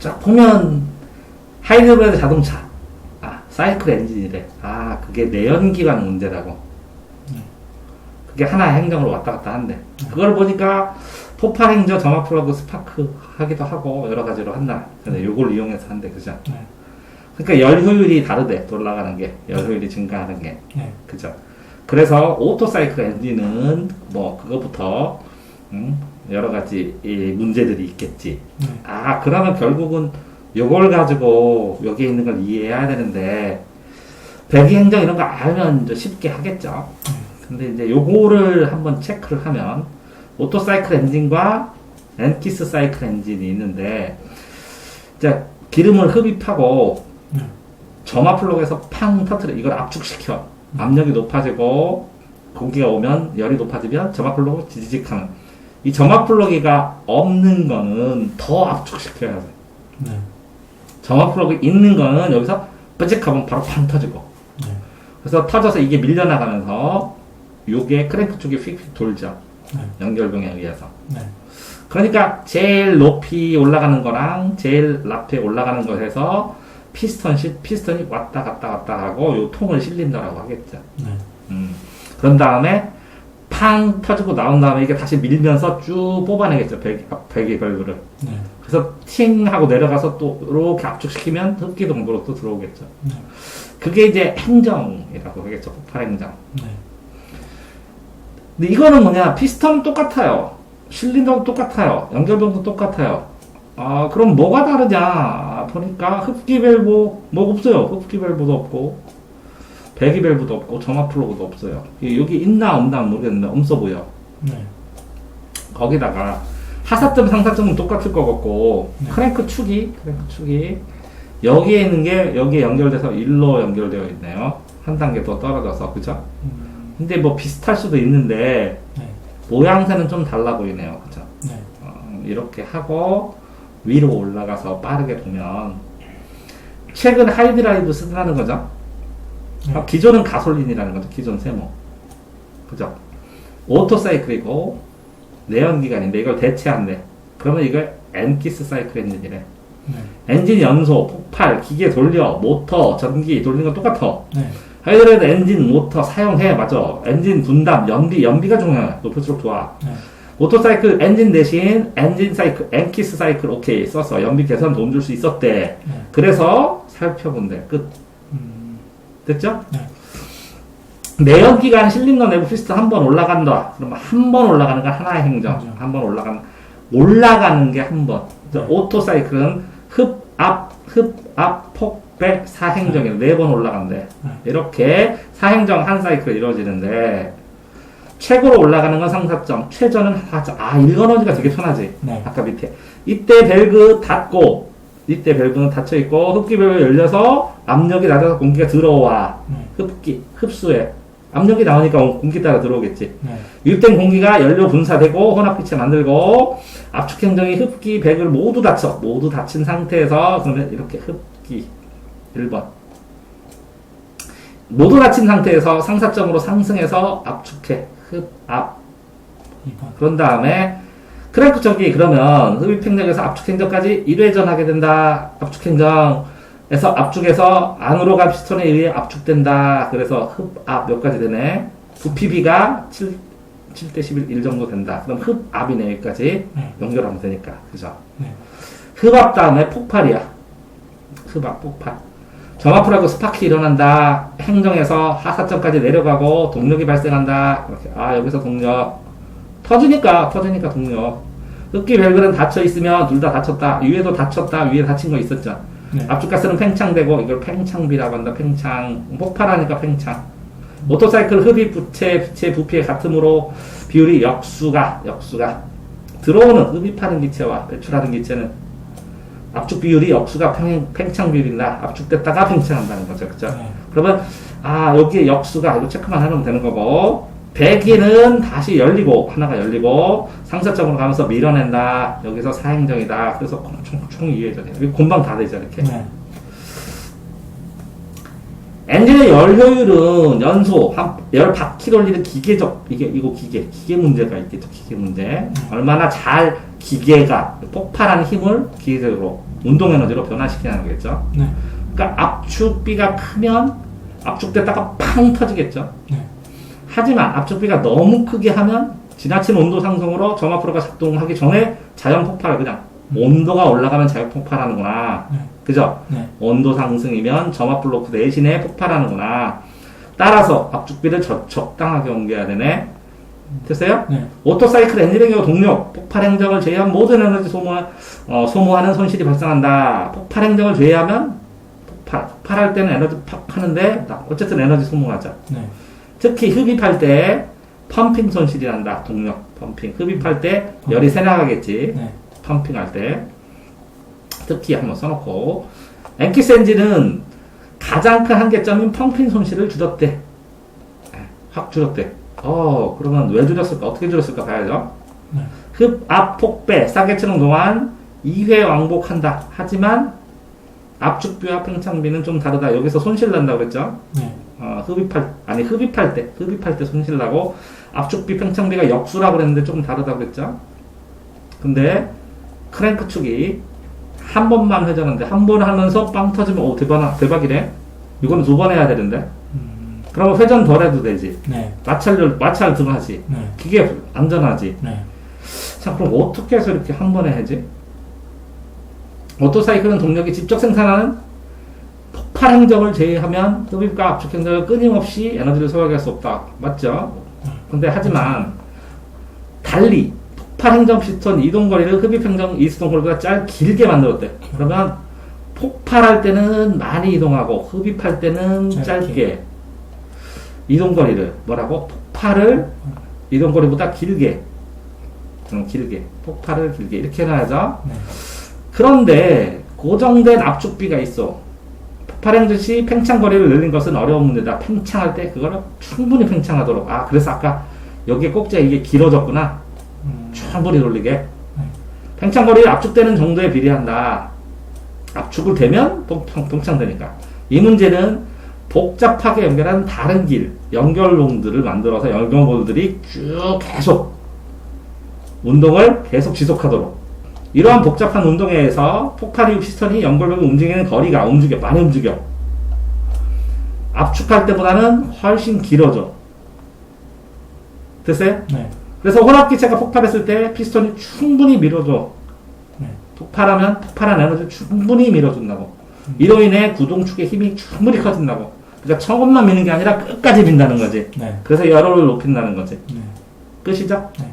자, 보면, 하이드로베드 자동차. 아, 사이클 엔진이래. 아, 그게 내연기관 문제라고. 그게 하나의 행정으로 왔다 갔다 한대. 그걸 보니까, 포파 행저, 점화 플러그, 스파크 하기도 하고, 여러 가지로 한다. 근데 요걸 이용해서 한대, 그죠? 네. 그러니까 열 효율이 다르대, 돌아가는 게. 열 효율이 증가하는 게. 네. 그죠? 그래서 오토 사이클 엔진은 뭐 그것부터 음, 여러 가지 이 문제들이 있겠지. 네. 아 그러면 결국은 요걸 가지고 여기에 있는 걸 이해해야 되는데 배기 행정 이런 거 알면 이제 쉽게 하겠죠. 근데 이제 요거를 한번 체크를 하면 오토 사이클 엔진과 엔키스 사이클 엔진이 있는데 이제 기름을 흡입하고 네. 점화 플러그에서 팡 터트려 이걸 압축시켜 압력이 높아지고 공기가 오면 열이 높아지면 점화 플러그 지지직 하는 이 점화 플러그가 없는 거는 더 압축시켜야 돼 네. 점화 플러그 있는 거는 여기서 뾰직하면 바로 팡 터지고 네. 그래서 터져서 이게 밀려나가면서 요게 크랭크 쪽이 휙휙 돌죠 네. 연결병에 의해서 네. 그러니까 제일 높이 올라가는 거랑 제일 앞에 올라가는 것에서 피스톤 시, 피스톤이 왔다 갔다 왔다 하고 요 통을 실린다라고 하겠죠. 네. 음. 그런 다음에 팡 터지고 나온 다음에 이게 다시 밀면서 쭉 뽑아내겠죠. 배기, 배기 걸그를. 네. 그래서 팅 하고 내려가서 또 이렇게 압축시키면 흡기 동부로 또 들어오겠죠. 네. 그게 이제 행정이라고 하겠죠. 폭발 행정. 네. 근데 이거는 뭐냐 피스톤은 똑같아요 실린더도 똑같아요 연결병도 똑같아요 아 그럼 뭐가 다르냐 보니까 흡기 밸브 뭐 없어요 흡기 밸브도 없고 배기 밸브도 없고 점화 플러그도 없어요 이- 여기 있나 없나 모르겠는데 없어 보여 네. 거기다가 하사점 상사점은 똑같을 것 같고 네. 크랭크 축이 크랭크 축이 여기에 있는 게 여기에 연결돼서 일로 연결되어 있네요 한 단계 더 떨어져서 그죠 음, 근데 뭐 비슷할 수도 있는데 네. 모양새는 좀 달라 보이네요. 그죠? 네. 어, 이렇게 하고 위로 올라가서 빠르게 보면 최근 하이드라이브 쓰라는 거죠. 네. 아, 기존은 가솔린이라는 거죠. 기존 세모. 그죠? 오토 사이클이고 내연기관인데 이걸 대체한대. 그러면 이걸 엔키스 사이클 엔진이래. 네. 엔진 연소, 폭발, 기계 돌려, 모터, 전기 돌리는 건 똑같아. 네. 하이드라이드 엔진 모터 사용해 맞아 엔진 분담 연비 연비가 중요해 높을수록 좋아 네. 오토사이클 엔진 대신 엔진 사이클 엔키스 사이클 오케이 썼어 연비 개선 돈줄수 있었대 네. 그래서 살펴본대 끝 음, 됐죠? 네. 내연기관 실린더 내부 피스톤 한번 올라간다 그러면 한 번 올라가는 건 하나의 행정 행정. 한번 올라가는 올라가는 게 한 번 네. 오토 사이클은 흡압 흡압 폭배 사행정이 네 번 올라간대 네. 이렇게 사행정 한 사이클 이루어지는데 최고로 올라가는 건 상사점, 최저는 하점. 아, 일건어지가 되게 편하지. 네. 아까 밑에. 이때 밸브 닫고, 이때 밸브는 닫혀 있고, 흡기 밸브 열려서 압력이 낮아서 공기가 들어와. 네. 흡기, 흡수해. 압력이 나오니까 공기 따라 들어오겠지. 네. 이땐 공기가 연료 분사되고 혼합기체 만들고 압축 행정이 흡기, 배를 모두 닫혀. 모두 닫힌 상태에서 그러면 이렇게 흡기 1번. 모두 닫힌 상태에서 상사점으로 상승해서 압축해. 흡압. 2번. 그런 다음에 크랭크 쪽이 그러면 흡입 행정에서 압축 행정까지 1회전 하게 된다. 압축 행정에서 압축해서 안으로 간 피스톤에 의해 압축된다. 그래서 흡압 몇 가지 되네. 부피비가 7, 7대 11, 1 정도 된다. 그럼 흡압이네, 여기까지. 네. 연결하면 되니까. 그죠? 네. 흡압 다음에 폭발이야. 흡압, 폭발. 점화풀하고 스파크 일어난다. 행정에서 하사점까지 내려가고 동력이 발생한다. 이렇게. 아, 여기서 동력. 터지니까, 터지니까 동력. 흡기 밸브는 닫혀 있으면 둘 다 닫혔다. 위에도 닫혔다. 위에 닫힌 거 있었죠. 네. 압축 가스는 팽창되고 이걸 팽창비라고 한다. 팽창. 폭발하니까 팽창. 모터사이클 흡입 부채, 부채 부피의 같으므로 비율이 역수가, 역수가. 들어오는 흡입하는 기체와 배출하는 기체는 압축 비율이 역수가 팽, 팽창 비율이나 압축됐다가 팽창한다는 거죠. 그죠? 네. 그러면, 아, 여기에 역수가, 이거 체크만 해놓으면 되는 거고, 배기는 다시 열리고, 하나가 열리고, 상사점으로 가면서 밀어낸다. 여기서 사행정이다. 그래서 총, 총 2회전이에요. 여기 곰방 다 되죠, 이렇게. 네. 엔진의 열 효율은 연소, 한, 열 바퀴 돌리는 기계적, 이게, 이거 기계, 기계 문제가 있겠죠, 기계 문제. 얼마나 잘 기계가 폭발하는 힘을 기계적으로 운동 에너지로 변화시키는 거겠죠. 네. 그러니까 압축비가 크면 압축됐다가 팡 터지겠죠. 네. 하지만 압축비가 너무 크게 하면 지나친 온도 상승으로 점화프로가 작동하기 전에 자연 폭발 그냥 온도가 올라가면 자연 폭발하는구나. 네. 그죠? 네. 온도 상승이면 점화 블로크 대신에 폭발하는구나. 따라서 압축비를 적, 적당하게 옮겨야 되네. 됐어요? 네. 오토사이클 엔진의 동력, 폭발 행정을 제외한 모든 에너지 소모, 어, 소모하는 손실이 발생한다. 폭발 행정을 제외하면 폭발, 폭발할 때는 에너지 팍 하는데 나- 어쨌든 에너지 소모하죠. 네. 특히 흡입할 때 펌핑 손실이 난다. 동력, 펌핑. 흡입할 때 열이 새 나가겠지. 네. 펌핑할 때. 특히 한번 써놓고. 엔진은 가장 큰 한계점인 펌핑 손실을 줄였대. 네, 확 줄였대. 어, 그러면 왜 줄였을까? 어떻게 줄였을까 봐야죠. 네. 흡, 압, 폭배, 싸게 치는 동안 2회 왕복한다. 하지만 압축비와 팽창비는 좀 다르다. 여기서 손실 난다고 그랬죠? 네. 어, 흡입할 아니 흡입할 때 흡입할 때 손실 나고 압축비 팽창비가 역수라고 그랬는데 조금 다르다고 그랬죠. 근데 크랭크 축이 한 번만 회전하는데 한 번 하면서 빵 터지면 오 대박 대박이네. 이거는 두 번 해야 되는데. 음, 그러면 회전 덜 해도 되지. 네. 마찰 마찰 덜 하지. 네. 기계 안전하지. 네. 자 그럼 어떻게 해서 이렇게 한 번에 하지? 오토사이클은 동력이 직접 생산하는 폭발 행정을 제외하면 흡입과 압축 행정을 끊임없이 에너지를 소화할 수 없다. 맞죠? 근데 하지만 달리 폭발 행정 피스톤 이동 거리를 흡입 행정 이스톤 거리보다 짧 길게 만들었대. 그러면 폭발할 때는 많이 이동하고 흡입할 때는 짧게. 짧게 이동 거리를 뭐라고 폭발을 이동 거리보다 길게 음, 길게 폭발을 길게 이렇게 해놔야죠. 네. 그런데 고정된 압축비가 있어. 폭발행정 시 팽창 거리를 늘린 것은 어려운 문제다. 팽창할 때 그거를 충분히 팽창하도록. 아 그래서 아까 여기에 꼭지가 이게 길어졌구나. 음, 충분히 돌리게. 팽창 거리를 압축되는 정도에 비례한다. 압축을 되면 팽창, 팽창되니까. 이 문제는 복잡하게 연결한 다른 길, 연결롱들을 만들어서 연결볼들이 쭉 계속 운동을 계속 지속하도록. 이러한 복잡한 운동에 의해서 폭발 이후 피스톤이 연결벽을 움직이는 거리가 움직여, 많이 움직여. 압축할 때보다는 훨씬 길어져. 됐어요? 네. 그래서 혼합기체가 폭발했을 때 피스톤이 충분히 밀어줘. 네. 폭발하면 폭발한 에너지를 충분히 밀어준다고. 이로 인해 구동축의 힘이 충분히 커진다고. 그러니까 처음만 미는 게 아니라 끝까지 민다는 거지. 네. 그래서 열을 높인다는 거지. 네. 끝이죠? 네.